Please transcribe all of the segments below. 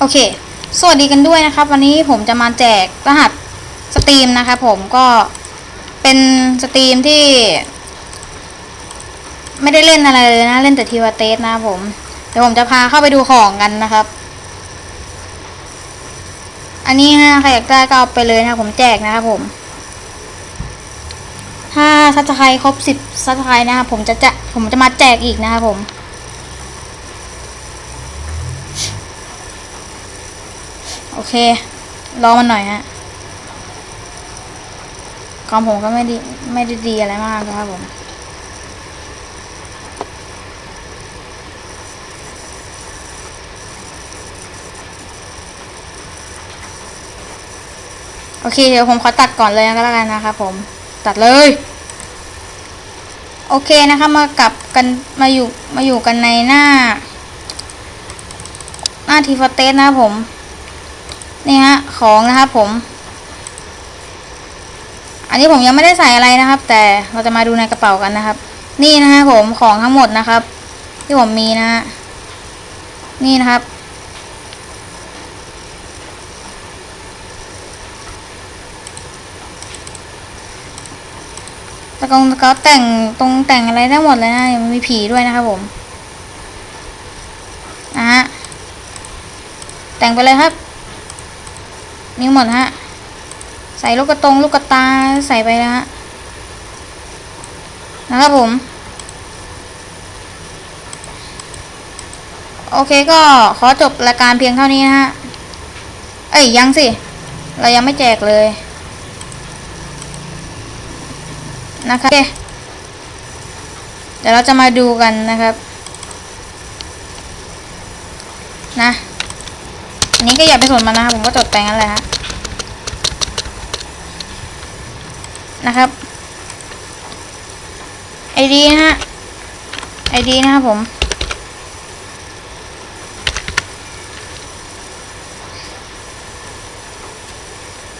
โอเค สวัสดีกันด้วยนะครับ วันนี้ผมจะมาแจกรหัสสตรีมนะครับผมก็เป็นสตรีมที่ ไม่ได้เล่นอะไรเลยนะ เล่นแต่ทีวาเตสนะผม เดี๋ยวผมจะพาเข้าไปดูของกันนะครับ อันนี้ฮะใครอยากได้ก็เอาไปเลยนะผมแจกนะครับผม ถ้าซับสไครครบสิบซับสไครต์นะครับผมจะจะผมจะมาแจกอีกนะครับผม โอเค รอมันหน่อยฮะคอมผมก็ไม่ดีไม่ได้ดีอะไรมากนะครับผม โอเค เดี๋ยวผมขอตัดก่อนเลยก็แล้วกันนะครับผม ตัดเลย โอเคนะคะมากลับกันมาอยู่มาอยู่กันในหน้า หน้าทีฟเตสนะครับผม นี่ฮะของนะครับผม อันนี้ผมยังไม่ได้ใส่อะไรนะครับ แต่เราจะมาดูในกระเป๋ากันนะครับ นี่นะฮะผมของทั้งหมดนะครับ ที่ผมมีนะฮะนี่นะครับตะกงตะเกาแต่งตรงแต่งอะไรได้หมดเลยนะยังมีผีด้วยนะครับผมนะฮะแต่งไปเลยครับ มีหมดฮะ ใส่ลูกกระตงลูกกระตาใส่ไปนะฮะ นะครับผม โอเคก็ขอจบรายการเพียงเท่านี้นะฮะ เอ้ยยังสิ เรายังไม่แจกเลย นะครับเดี๋ยวเราจะมาดูกันนะครับ นะอันนี้ก็อย่าไปสนมันนะครับผมก็จดแต่งนั่นแหละฮะ นะครับไอดีนะฮะไอดีนะครับผม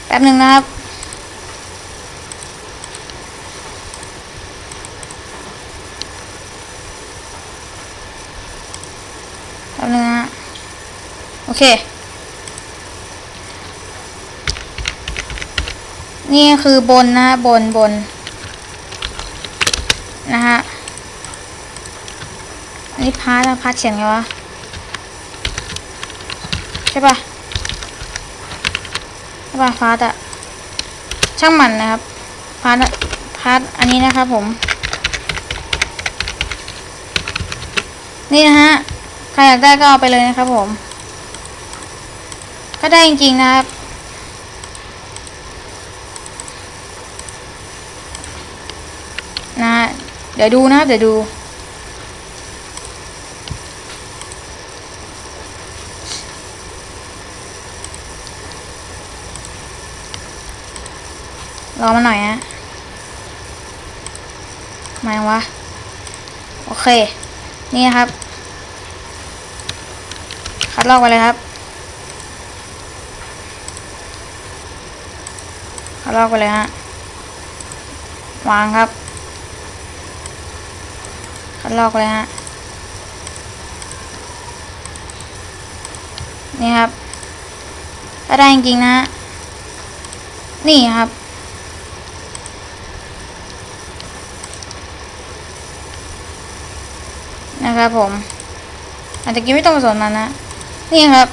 แป๊บหนึ่งนะครับแป๊บนึงนะฮะโอเค นี่คือบนนะฮะบนบนนะฮะอันนี้พาร์ทอะพาร์ทเขียนไงวะ ใช่ปะใช่ปะพาร์ทอะช่างมันนะครับ พาร์ทพาร์ทอันนี้นะครับผม นี่นะฮะ ใครอยากได้ก็เอาไปเลยนะครับผม ก็ได้จริงๆนะครับ นะฮะ เดี๋ยวดูนะ เดี๋ยวดู รอมาหน่อยฮะมายังวะ โอเค นี่นะครับ คัดลอกไปเลยครับ คัดลอกไปเลยฮะ วางครับ ดลอกเลยฮะ นี่ครับถ้าได้จริงๆนะ นี่ครับ นะครับผม อาจจะกินไม่ต้องผสมมันนะ นี่ครับ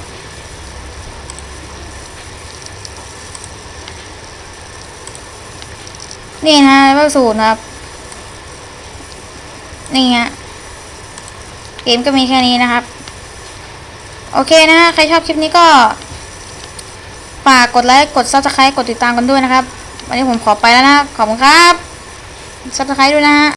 นี่นะเลเวลศูนย์ครับ นี่ฮะเกมก็มีแค่นี้นะครับ โอเคนะฮะใครชอบคลิปนี้ก็ฝากกดไลค์กด subscribe กดติดตามกันด้วยนะครับ วันนี้ผมขอไปแล้วนะขอบคุณครับ subscribe ด้วยนะฮะ